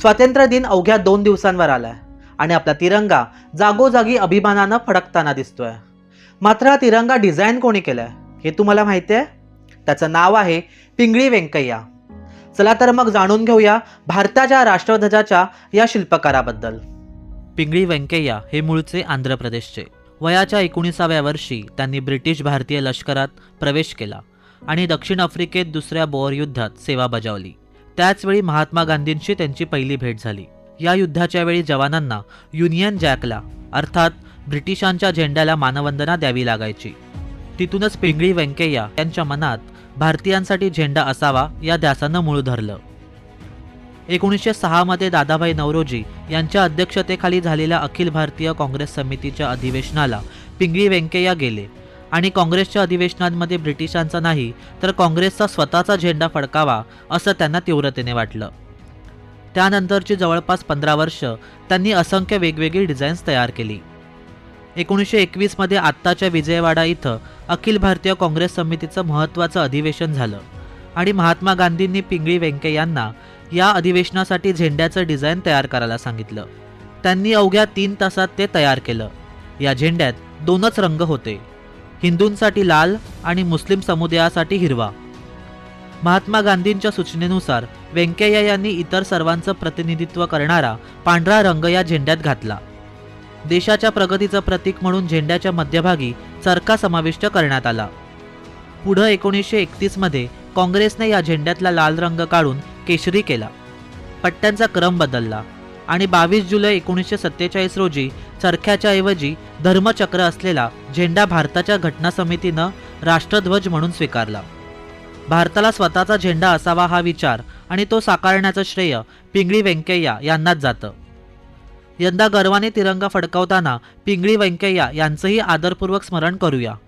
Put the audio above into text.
स्वातंत्र्य दिन अवघ्या दोन दिवसांवर आलाय आणि आपला तिरंगा जागोजागी अभिमानानं फडकताना दिसतोय. मात्र हा तिरंगा डिझाईन कोणी केलाय हे तुम्हाला माहिती आहे? त्याचं नाव आहे पिंगळी व्यंकय्या चला तर मग जाणून घेऊया भारताच्या राष्ट्रध्वजाच्या या शिल्पकाराबद्दल. पिंगळी व्यंकय्या हे मूळचे आंध्र प्रदेशचे. वयाच्या एकोणीसाव्या वर्षी त्यांनी ब्रिटिश भारतीय लष्करात प्रवेश केला आणि दक्षिण आफ्रिकेत दुसऱ्या बोअर युद्धात सेवा बजावली. त्याचवेळी महात्मा गांधींशी त्यांची पहिली भेट झाली. या युद्धाच्या वेळी जवानांना युनियन जॅकला अर्थात ब्रिटिशांच्या झेंड्याला मानवंदना द्यावी लागायची. तिथूनच पिंगळी व्यंकय्या यांच्या मनात भारतीयांसाठी झेंडा असावा या ध्यासानं मूळ धरलं. एकोणीसशे सहामध्ये दादाभाई नवरोजी यांच्या अध्यक्षतेखाली झालेल्या अखिल भारतीय काँग्रेस समितीच्या अधिवेशनाला पिंगळी व्यंकय्या गेले. आणि काँग्रेसच्या अधिवेशनांमध्ये ब्रिटिशांचा नाही तर काँग्रेसचा स्वतःचा झेंडा फडकावा असं त्यांना तीव्रतेने वाटलं. त्यानंतरची जवळपास पंधरा वर्ष त्यांनी असंख्य वेगवेगळी डिझाईन्स तयार केली. एकोणीसशे एकवीसमध्ये आत्ताच्या विजयवाडा इथं अखिल भारतीय काँग्रेस समितीचं महत्त्वाचं अधिवेशन झालं आणि महात्मा गांधींनी पिंगळी व्यंकय्यांना या अधिवेशनासाठी झेंड्याचं डिझाईन तयार करायला सांगितलं. त्यांनी अवघ्या तीन तासात ते तयार केलं. या झेंड्यात दोनच रंग होते. हिंदूंसाठी लाल आणि मुस्लिम समुदायासाठी हिरवा. महात्मा गांधींच्या सूचनेनुसार व्यंकय्या यांनी इतर सर्वांचं प्रतिनिधित्व करणारा पांढरा रंग या झेंड्यात घातला. देशाच्या प्रगतीचं प्रतीक म्हणून झेंड्याच्या मध्यभागी चरखा समाविष्ट करण्यात आला. पुढं एकोणीसशे एकतीसमध्ये काँग्रेसने या झेंड्यातला लाल रंग काढून केशरी केला. पट्ट्यांचा क्रम बदलला. आणि बावीस जुलै एकोणीसशे सत्तेचाळीस रोजी चरख्याच्या ऐवजी धर्मचक्र असलेला झेंडा भारताच्या घटना समितीनं राष्ट्रध्वज म्हणून स्वीकारला. भारताला स्वतःचा झेंडा असावा हा विचार आणि तो साकारण्याचं श्रेय पिंगळी व्यंकय्या यांनाच जातं. यंदा गर्वाने तिरंगा फडकावताना पिंगळी व्यंकय्या यांचंही आदरपूर्वक स्मरण करूया.